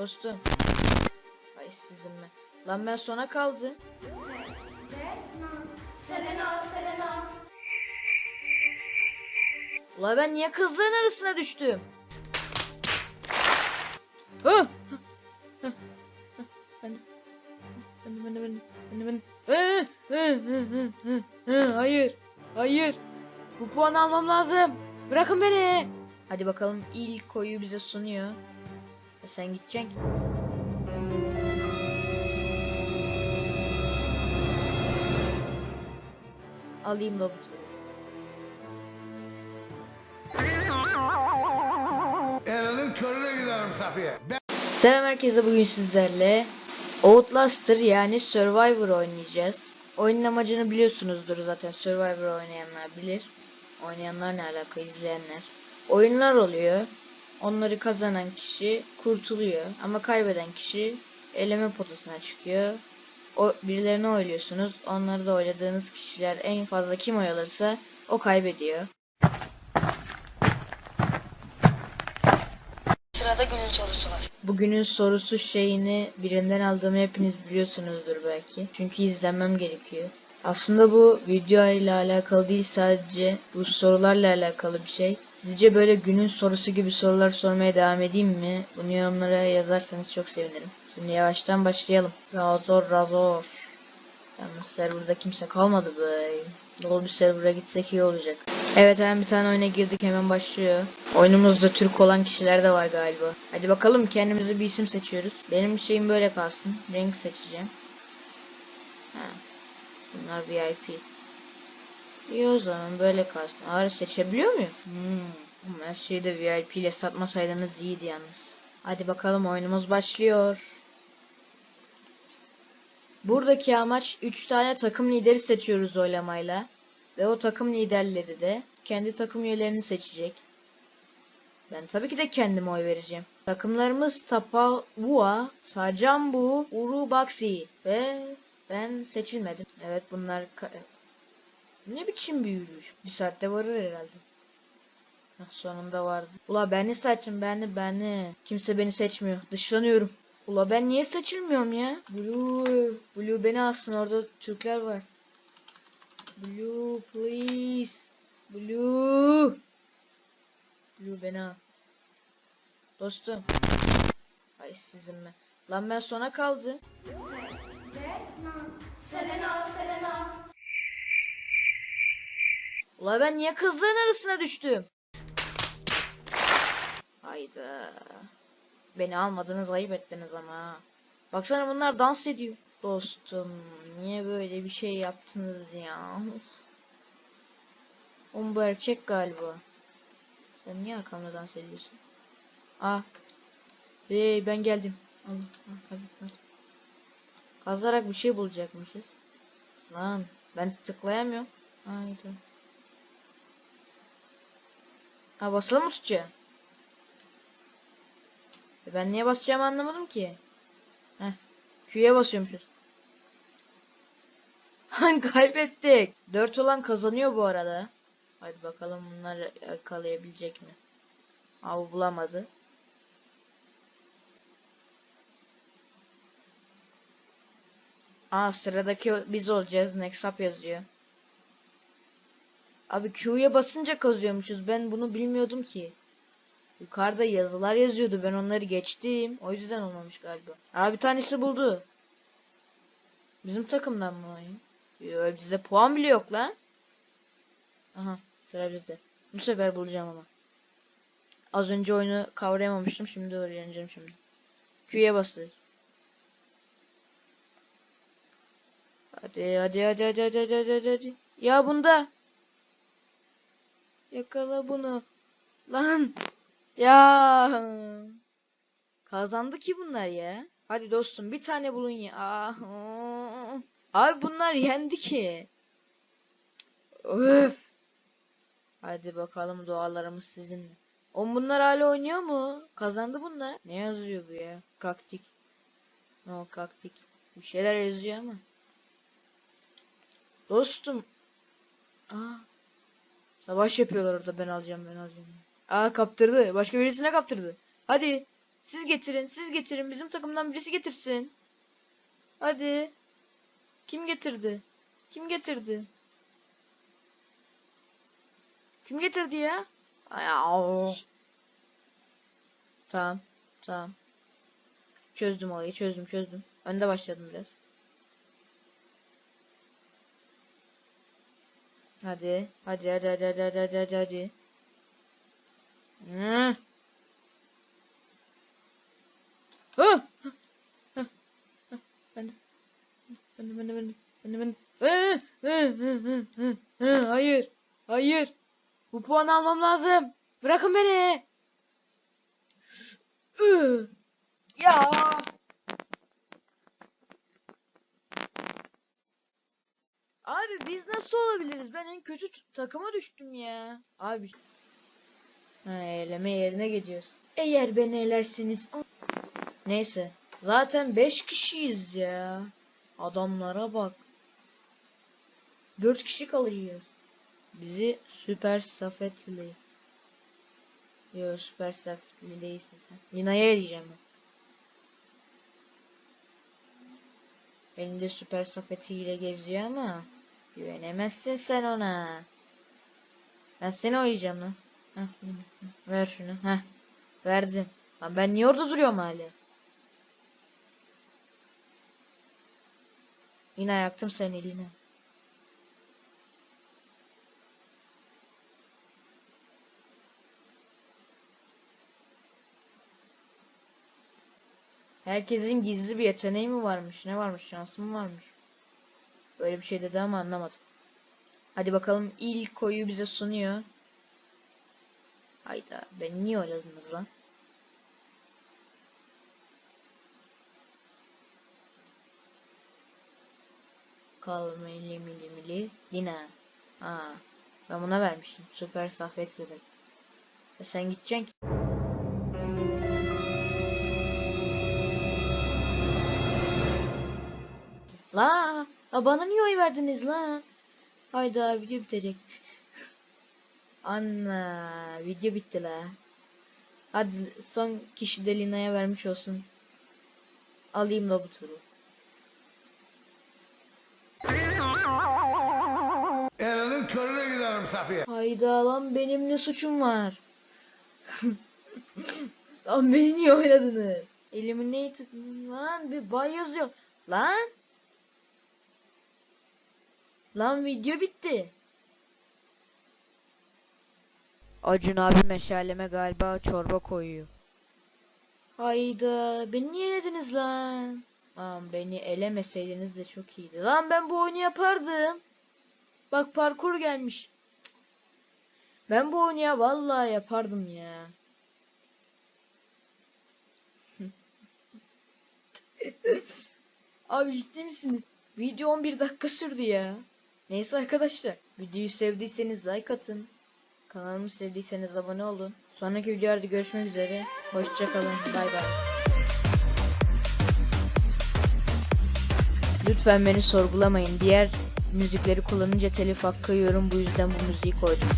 Dostum. Ay sizin mi? Lan ben sona kaldı. Selena, Selena. Ula ben niye kızların arasına düştüm? Hı! Ben de, ben de, ben de, ben de, Hayır, hayır. Bu puanı almam lazım. Bırakın beni. Hadi bakalım ilk koyu bize sunuyor. E sen gideceksin. ki. Alayım Lobut'u. Elinin körüne giderim Safiye. Ben Selam herkese bugün sizlerle Outlaster yani Survivor oynayacağız. Oyunun amacını biliyorsunuzdur zaten Survivor oynayanlar bilir. Oynayanlar ne alaka izleyenler. Oyunlar oluyor. Onları kazanan kişi kurtuluyor ama kaybeden kişi eleme potasına çıkıyor. O birilerini oyluyorsunuz. Onları da oyladığınız kişiler en fazla kim oy alırsa o kaybediyor. Sırada günün sorusu var. Bugünün sorusu şeyini birinden aldığımı hepiniz biliyorsunuzdur belki. Çünkü izlemem gerekiyor. Aslında bu video ile alakalı değil sadece bu sorularla alakalı bir şey. Sizce böyle günün sorusu gibi sorular sormaya devam edeyim mi? Bunu yorumlara yazarsanız çok sevinirim. Şimdi yavaştan başlayalım. Razor razor. Yalnız serverda kimse kalmadı be. Dolu bir server'a gitsek iyi olacak. Evet hemen bir tane oyuna girdik hemen başlıyor. Oyunumuzda Türk olan kişiler de var galiba. Hadi bakalım kendimize bir isim seçiyoruz. Benim şeyim böyle kalsın. Renk seçeceğim. Ha. Bunlar VIP. İyi o zaman böyle kalsın. Ağrı seçebiliyor muyum? Hmm. Her şeyi de VIP ile satmasaydınız iyiydi yalnız. Hadi bakalım oyunumuz başlıyor. Buradaki amaç 3 tane takım lideri seçiyoruz oylamayla. Ve o takım liderleri de kendi takım üyelerini seçecek. Ben tabii ki de kendime oy vereceğim. Takımlarımız Tapavua, Sajambu, Urubaksi ve ben seçilmedim. Evet bunlar ne biçim bir yürüyüş? Bir saatte varır herhalde. Hah, sonunda vardı. Ula beni seçin beni beni. Kimse beni seçmiyor. Dışlanıyorum. Ula ben niye seçilmiyorum ya? Blue. Blue beni alsın orada Türkler var. Blue please. Blue. Blue beni al. Dostum. Ay sizin mi? Lan ben sona kaldı. Selena, Selena. Ula ben niye kızların arasına düştüm? Hayda. Beni almadınız ayıp ettiniz ama. Baksana bunlar dans ediyor. Dostum niye böyle bir şey yaptınız ya? Oğlum bu erkek galiba. Sen niye arkamda dans ediyorsun? Aa. Hey ben geldim. Al, al, hadi, hadi. Kazarak bir şey bulacakmışız. Lan ben tıklayamıyorum. Hayda. Ha basılı mı tutacağım? E Ben niye basacağımı anlamadım ki. Heh. Q'ye basıyormuşuz. Han kaybettik. 4 olan kazanıyor bu arada. Hadi bakalım bunları yakalayabilecek mi? Av bulamadı. Aa sıradaki biz olacağız. Next up yazıyor. Abi Q'ya basınca kazıyormuşuz. Ben bunu bilmiyordum ki. Yukarıda yazılar yazıyordu. Ben onları geçtim. O yüzden olmamış galiba. Abi bir tanesi buldu. Bizim takımdan mı oyun? Yo, bizde puan bile yok lan. Aha sıra bizde. Bu sefer bulacağım ama. Az önce oyunu kavrayamamıştım. Şimdi öğreneceğim şimdi. Q'ya basıyor. Hadi hadi hadi hadi hadi hadi hadi hadi. Ya bunda. Yakala bunu. Lan. Ya. Kazandı ki bunlar ya. Hadi dostum bir tane bulun ya. Ah. Abi bunlar yendi ki. Öf. Hadi bakalım dualarımız sizinle. On bunlar hala oynuyor mu? Kazandı bunlar. Ne yazıyor bu ya? Kaktik. No kaktik. Bir şeyler yazıyor ama. Dostum. Aa. Savaş yapıyorlar orada ben alacağım ben alacağım. Aa kaptırdı. Başka birisine kaptırdı. Hadi. Siz getirin, siz getirin. Bizim takımdan birisi getirsin. Hadi. Kim getirdi? Kim getirdi? Kim getirdi ya? Ay, au. Tamam, tamam. Çözdüm olayı, çözdüm, çözdüm. Önde başladım biraz. Hadi. Hadi hadi hadi hadi hadi hadi hadi. hadi. Hı. Hı. Ben ben ben ben ben ben ben Hayır. Hayır. Bu puanı almam lazım. Bırakın beni. Ya. Biz nasıl olabiliriz? Ben en kötü takıma düştüm ya. Abi. Ha, eleme yerine gidiyor. Eğer beni elerseniz... Neyse. Zaten 5 kişiyiz ya. Adamlara bak. 4 kişi kalacağız. Bizi süper safetli. Yo süper safetli değilsin sen. Lina'ya eleyeceğim ben. Elinde süper safetiyle geziyor ama güvenemezsin sen ona. Ben seni oynayacağım lan. Ver şunu. Heh. Verdim. Lan ben niye orada duruyorum hala? Yine yaktım seni Lina. Herkesin gizli bir yeteneği mi varmış? Ne varmış? Şansı mı varmış? Böyle bir şey dedi ama anlamadım. Hadi bakalım ilk koyu bize sunuyor. Hayda beni niye oynadınız lan? Kalmeli mili mili Lina. Ha. Ben buna vermişim. Süper safet dedim. E sen gideceksin ki. La, la bana niye oy verdiniz lan? Hayda video bitecek. Anna video bitti la. Hadi son kişi de Lina'ya vermiş olsun. Alayım da bu turu. Elinin körüne giderim Safiye. Hayda lan benim ne suçum var? lan beni niye oynadınız? Eliminated lan bir bay yazıyor. Lan. Lan video bitti. Acun abi meşaleme galiba çorba koyuyor. Hayda beni niye elediniz lan? Lan beni elemeseydiniz de çok iyiydi. Lan ben bu oyunu yapardım. Bak parkur gelmiş. Ben bu oyunu ya vallahi yapardım ya. Abi ciddi misiniz? Video 11 dakika sürdü ya. Neyse arkadaşlar. Videoyu sevdiyseniz like atın. Kanalımı sevdiyseniz abone olun. Sonraki videolarda görüşmek üzere. Hoşçakalın. Bay bay. Lütfen beni sorgulamayın. Diğer müzikleri kullanınca telif hakkı yiyorum. Bu yüzden bu müziği koydum.